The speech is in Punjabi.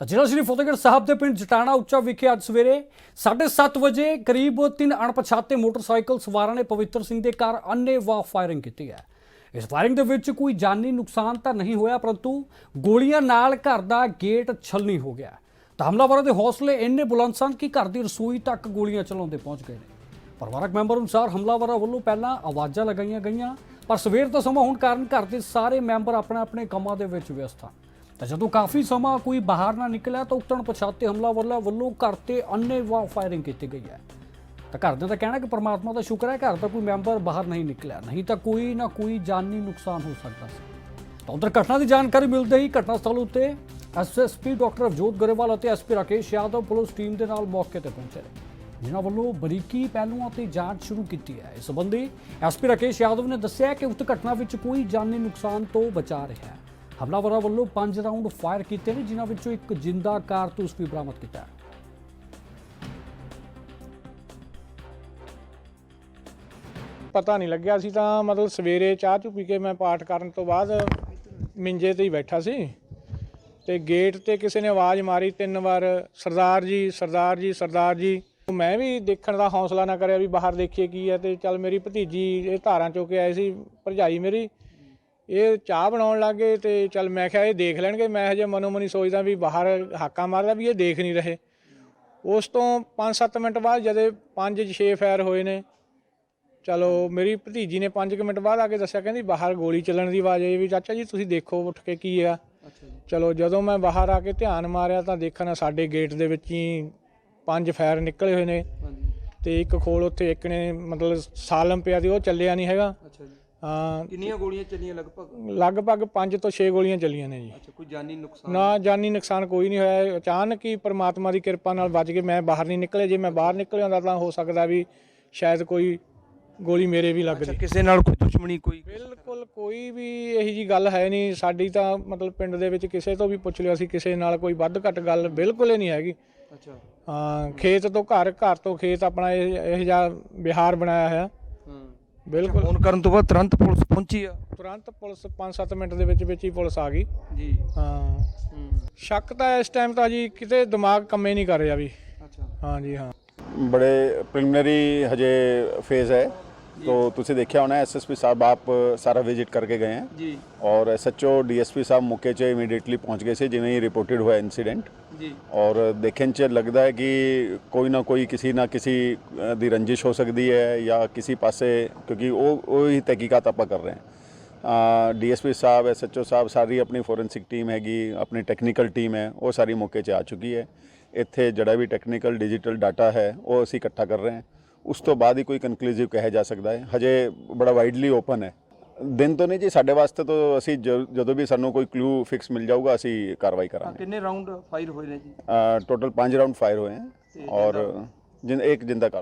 ਤਾਂ ਜ਼ਿਲ੍ਹਾ ਸ਼੍ਰੀ ਫਤਿਹਗੜ੍ਹ ਸਾਹਿਬ ਦੇ ਪਿੰਡ ਜਟਾਣਾ ਉੱਚਾ ਵਿਖੇ ਅੱਜ ਸਵੇਰੇ 7:30 ਵਜੇ ਕਰੀਬ ਤਿੰਨ ਅਣਪਛਾਤੇ ਮੋਟਰਸਾਈਕਲ ਸਵਾਰਾਂ ਨੇ ਪਵਿੱਤਰ ਸਿੰਘ ਦੇ ਘਰ ਅੰਨ੍ਹੇਵਾਹ ਫਾਇਰਿੰਗ ਕੀਤੀ ਹੈ। ਇਸ ਫਾਇਰਿੰਗ ਦੇ ਵਿੱਚ ਕੋਈ ਜਾਨੀ ਨੁਕਸਾਨ ਤਾਂ ਨਹੀਂ ਹੋਇਆ, ਪਰੰਤੂ ਗੋਲੀਆਂ ਨਾਲ ਘਰ ਦਾ ਗੇਟ ਛਲਨੀ ਹੋ ਗਿਆ। ਤਾਂ ਹਮਲਾਵਰਾਂ ਦੇ ਹੌਸਲੇ ਇੰਨੇ ਬੁਲੰਦ ਸਨ ਕਿ ਘਰ ਦੀ ਰਸੋਈ ਤੱਕ ਗੋਲੀਆਂ ਚਲਾਉਂਦੇ ਪਹੁੰਚ ਗਏ ਨੇ। ਪਰਿਵਾਰਕ ਮੈਂਬਰ ਅਨੁਸਾਰ ਹਮਲਾਵਰਾਂ ਵੱਲੋਂ ਪਹਿਲਾਂ ਆਵਾਜ਼ਾਂ ਲਗਾਈਆਂ ਗਈਆਂ, ਪਰ ਸਵੇਰ ਦਾ ਸਮਾਂ ਹੋਣ ਕਾਰਨ ਘਰ ਦੇ ਸਾਰੇ ਮੈਂਬਰ ਆਪਣੇ ਆਪਣੇ ਕੰਮਾਂ ਦੇ ਵਿੱਚ ਵਿਅਸਤ ਹਨ। ਤਾਂ ਜਦੋਂ ਕਾਫੀ ਸਮਾਂ ਕੋਈ ਬਾਹਰ ਨਾ ਨਿਕਲਿਆ ਤਾਂ ਉਕਤਣ ਪਛਾਤੇ ਹਮਲਾਵਰਾਂ ਵੱਲੋਂ ਘਰ ਤੇ ਅੰਨ੍ਹੇਵਾਹ ਫਾਇਰਿੰਗ ਕੀਤੀ ਗਈ ਹੈ। ਤਾਂ ਘਰਦਿਆਂ ਦਾ ਕਹਿਣਾ ਕਿ ਪਰਮਾਤਮਾ ਦਾ ਸ਼ੁਕਰ ਹੈ, ਘਰ ਦਾ ਕੋਈ ਮੈਂਬਰ ਬਾਹਰ ਨਹੀਂ ਨਿਕਲਿਆ। ਨਹੀਂ ਤਾਂ ਕੋਈ ਨਾ ਕੋਈ ਜਾਨੀ ਨੁਕਸਾਨ ਹੋ ਸਕਦਾ ਸੀ। ਤਾਂ ਉਧਰ ਘਟਨਾ ਦੀ ਜਾਣਕਾਰੀ ਮਿਲਦੇ ਹੀ ਘਟਨਾ ਸਥਲ ਉੱਤੇ ਐਸਐਸਪੀ ਡਾਕਟਰ ਅਵਜੋਤ ਗਰੇਵਾਲ ਅਤੇ SP Rakesh Yadav police team ਦੇ ਨਾਲ ਮੌਕੇ ਤੇ ਪਹੁੰਚੇ ਨੇ, ਜਿਨ੍ਹਾਂ ਵੱਲੋਂ ਬਰੀਕੀ ਪਹਿਲੂਆਂ ਤੇ ਜਾਂਚ ਸ਼ੁਰੂ ਕੀਤੀ ਹੈ। ਇਸ ਸੰਬੰਧੀ ਐਸਪੀ ਰਾਕੇਸ਼ ਯਾਦਵ ਨੇ ਦੱਸਿਆ ਕਿ ਉਕਤ ਘਟਨਾ ਵਿੱਚ ਕੋਈ ਜਾਨੀ ਨੁਕਸਾਨ ਤੋਂ ਬਚਾ ਰਿਹਾ ਹੈ। ਹਮਲਾਵਰਾਂ ਵੱਲੋਂ 5 ਰਾਉਂਡ ਫਾਇਰ ਕੀਤੇ ਨੇ, ਜਿਨ੍ਹਾਂ ਵਿੱਚੋਂ ਇੱਕ ਜਿੰਦਾ ਕਾਰਤੂਸ ਵੀ ਬਰਾਮਦ ਕੀਤਾ ਹੈ। ਪਤਾ ਨਹੀਂ ਲੱਗਿਆ ਸੀ ਤਾਂ ਮਤਲਬ ਸਵੇਰੇ ਚਾਹ ਚੁ ਪੀ ਕੇ ਮੈਂ ਪਾਠ ਕਰਨ ਤੋਂ ਬਾਅਦ ਮਿੰਜੇ ਤੇ ਹੀ ਬੈਠਾ ਸੀ ਤੇ ਗੇਟ ਤੇ ਕਿਸੇ ਨੇ ਆਵਾਜ਼ ਮਾਰੀ ਤਿੰਨ ਵਾਰ, ਸਰਦਾਰ ਜੀ ਸਰਦਾਰ ਜੀ ਸਰਦਾਰ ਜੀ। ਮੈਂ ਵੀ ਦੇਖਣ ਦਾ ਹੌਸਲਾ ਨਾ ਕਰਿਆ ਵੀ ਬਾਹਰ ਦੇਖੀਏ ਕੀ ਹੈ ਤੇ ਚੱਲ ਮੇਰੀ ਭਤੀਜੀ ਇਹ ਧਾਰਾਂ ਚੋਂ ਕੇ ਆਏ ਸੀ, ਭਰਜਾਈ ਮੇਰੀ। ਇਹ ਚਾਹ ਬਣਾਉਣ ਲੱਗੇ ਤੇ ਚੱਲ ਮੈਂ ਕਿਹਾ ਇਹ ਦੇਖ ਲੈਣਗੇ। ਮੈਂ ਹਜੇ ਮਨੋ ਮਨੀ ਸੋਚਦਾ ਵੀ ਬਾਹਰ ਹਾਕਾ ਮਾਰਦਾ ਵੀ ਇਹ ਦੇਖ ਨਹੀਂ ਰਹੇ। ਉਸ ਤੋਂ 5-7 ਮਿੰਟ ਬਾਅਦ ਜਦੇ 5-6 ਫਾਇਰ ਹੋਏ ਨੇ ਚਲੋ ਮੇਰੀ ਭਤੀਜੀ ਨੇ 5 ਮਿੰਟ ਬਾਅਦ ਆ ਕੇ ਦੱਸਿਆ ਕਹਿੰਦੀ ਬਾਹਰ ਗੋਲੀ ਚੱਲਣ ਦੀ ਆਵਾਜ਼ ਆਈ ਵੀ ਚਾਚਾ ਜੀ ਤੁਸੀਂ ਦੇਖੋ ਉੱਠ ਕੇ ਕੀ ਆ। ਚਲੋ ਜਦੋਂ ਮੈਂ ਬਾਹਰ ਆ ਕੇ ਧਿਆਨ ਮਾਰਿਆ ਤਾਂ ਦੇਖਣਾ ਸਾਡੇ ਗੇਟ ਦੇ ਵਿੱਚ ਹੀ ਪੰਜ ਫਾਇਰ ਨਿਕਲੇ ਹੋਏ ਨੇ ਤੇ ਇੱਕ ਖੋਲ ਉੱਥੇ ਇੱਕ ਨੇ ਮਤਲਬ ਸਾਲਮ ਪਿਆ ਦੀ ਉਹ ਚੱਲਿਆ ਨਹੀਂ ਹੈਗਾ। ਅੱਛਾ ਜੀ। ਹਾਂ ਕਿੰਨੀਆਂ ਗੋਲੀਆਂ ਚੱਲੀਆਂ ਲਗਭਗ? ਲਗਭਗ 5 ਤੋਂ 6 ਗੋਲੀਆਂ ਚੱਲੀਆਂ ਨੇ ਜੀ। ਅੱਛਾ ਕੋਈ ਜਾਨੀ ਨੁਕਸਾਨ? ਨਾ ਜਾਨੀ ਨੁਕਸਾਨ ਕੋਈ ਨਹੀਂ ਹੋਇਆ। ਅਚਾਨਕ ਹੀ ਪ੍ਰਮਾਤਮਾ ਦੀ ਕਿਰਪਾ ਨਾਲ ਬਚ ਕੇ ਮੈਂ ਬਾਹਰ ਨਹੀਂ ਨਿਕਲੇ। ਜੇ ਮੈਂ ਬਾਹਰ ਨਿਕਲਿਆ ਹੁੰਦਾ ਤਾਂ ਹੋ ਸਕਦਾ ਵੀ ਸ਼ਾਇਦ ਕੋਈ ਗੋਲੀ ਮੇਰੇ ਵੀ ਲੱਗਦੀ ਅੱਛਾ ਕਿਸੇ ਨਾਲ ਕੋਈ ਦੁਸ਼ਮਣੀ ਕੋਈ? ਬਿਲਕੁਲ ਕੋਈ ਵੀ ਇਹੀ ਜੀ ਗੱਲ ਹੈ ਨਹੀਂ। ਸਾਡੀ ਤਾਂ ਮਤਲਬ ਪਿੰਡ ਦੇ ਵਿੱਚ ਕਿਸੇ ਤੋਂ ਵੀ ਪੁੱਛ ਲਿਓ ਅਸੀਂ ਕਿਸੇ ਨਾਲ ਕੋਈ ਵੱਧ ਘੱਟ ਗੱਲ ਬਿਲਕੁਲ ਹੀ ਨਹੀਂ ਹੈਗੀ। ਅੱਛਾ। ਹਾਂ ਖੇਤ ਤੋਂ ਘਰ ਘਰ ਤੋਂ ਖੇਤ ਆਪਣਾ ਇਹ ਇਹ ਜਿਹਾ ਵਿਹਾਰ ਬਣਾਇਆ ਹੋਇਆ। ਬਿਲਕੁਲ। ਫੋਨ ਕਰਨ ਤੋਂ ਬਾਅਦ ਤੁਰੰਤ ਪੁਲਿਸ ਪਹੁੰਚੀ ਆ? ਤੁਰੰਤ ਪੁਲਿਸ 5-7 ਮਿੰਟ ਦੇ ਵਿੱਚ ਵਿੱਚ ਹੀ ਪੁਲਿਸ ਆ ਗਈ। ਜੀ। ਹਾਂ। ਸ਼ੱਕ ਤਾਂ ਇਸ ਟਾਈਮ ਤਾਂ ਜੀ ਕਿਤੇ ਦਿਮਾਗ ਕੰਮੇ ਨਹੀਂ ਕਰ ਰਿਹਾ ਵੀ। ਅੱਛਾ। ਹਾਂ ਜੀ ਹਾਂ। ਬੜੇ ਪ੍ਰੀਲਿਮਿਨਰੀ ਹਜੇ ਫੇਜ਼ ਹੈ। तो ਤੁਸੀਂ ਦੇਖਿਆ ਹੋਣਾ ਐਸਐਸਪੀ ਸਾਹਿਬ ਆਪ ਸਾਰਾ ਵਿਜ਼ਿਟ ਕਰਕੇ ਗਏ ਹੈ ਜੀ ਔਰ ਐਸਐਚਓ ਡੀਐਸਪੀ ਸਾਹਿਬ ਮੌਕੇ 'ਚ ਇਮੀਡੀਏਟਲੀ ਪਹੁੰਚ ਗਏ ਸੀ ਜਿਵੇਂ ਹੀ ਰਿਪੋਰਟਡ ਹੋਇਆ ਇਨਸੀਡੈਂਟ ਜੀ ਔਰ ਦੇਖਣ 'ਚ ਲੱਗਦਾ ਹੈ ਕਿ ਕੋਈ ਨਾ ਕੋਈ ਕਿਸੇ ਨਾ ਕਿਸੇ ਦੀ ਰੰਜਿਸ਼ ਹੋ ਸਕਦੀ ਹੈ ਜਾਂ ਕਿਸੇ ਪਾਸੇ ਕਿਉਂਕਿ ਉਹ ਉਹ ਹੀ ਤਹਿਕੀਕਾਤ ਆਪਾਂ ਕਰ ਰਹੇ ਹਾਂ ਡੀਐਸਪੀ ਸਾਹਿਬ ਐਸਐਚਓ ਸਾਹਿਬ ਸਾਰੀ ਆਪਣੀ ਫੋਰੈਂਸਿਕ ਟੀਮ ਹੈਗੀ ਆਪਣੀ ਟੈਕਨੀਕਲ ਟੀਮ ਹੈ ਉਹ ਸਾਰੀ ਮੌਕੇ 'ਚ ਆ ਚੁੱਕੀ ਹੈ ਇੱਥੇ ਜਿਹੜਾ ਵੀ ਟੈਕਨੀਕਲ ਡਿਜੀਟਲ ਡਾਟਾ ਹੈ ਉਹ ਅਸੀਂ ਇਕੱਠਾ ਕਰ ਰਹੇ ਹਾਂ ਉਸ ਤੋਂ ਬਾਅਦ ਹੀ ਕੋਈ ਕਨਕਲੂਸਿਵ ਕਿਹਾ ਜਾ ਸਕਦਾ ਹੈ। ਹਜੇ ਬੜਾ ਵਾਈਡਲੀ ਓਪਨ ਹੈ। ਦਿਨ ਤੋਂ ਨਹੀਂ ਜੀ ਸਾਡੇ ਵਾਸਤੇ ਤੋਂ ਅਸੀਂ ਜਦੋਂ ਵੀ ਸਾਨੂੰ ਕੋਈ ਕਲੂ ਫਿਕਸ ਮਿਲ ਜਾਊਗਾ ਅਸੀਂ ਕਾਰਵਾਈ ਕਰਾਂਗੇ। ਕਿੰਨੇ ਰਾਉਂਡ ਫਾਇਰ ਹੋਏ ਨੇ ਜੀ? ਟੋਟਲ 5 ਰਾਉਂਡ ਫਾਇਰ ਹੋਏ ਹਨ ਔਰ ਜਿੰਨ- ਇੱਕ ਜਿੰਦਾ ਕਰ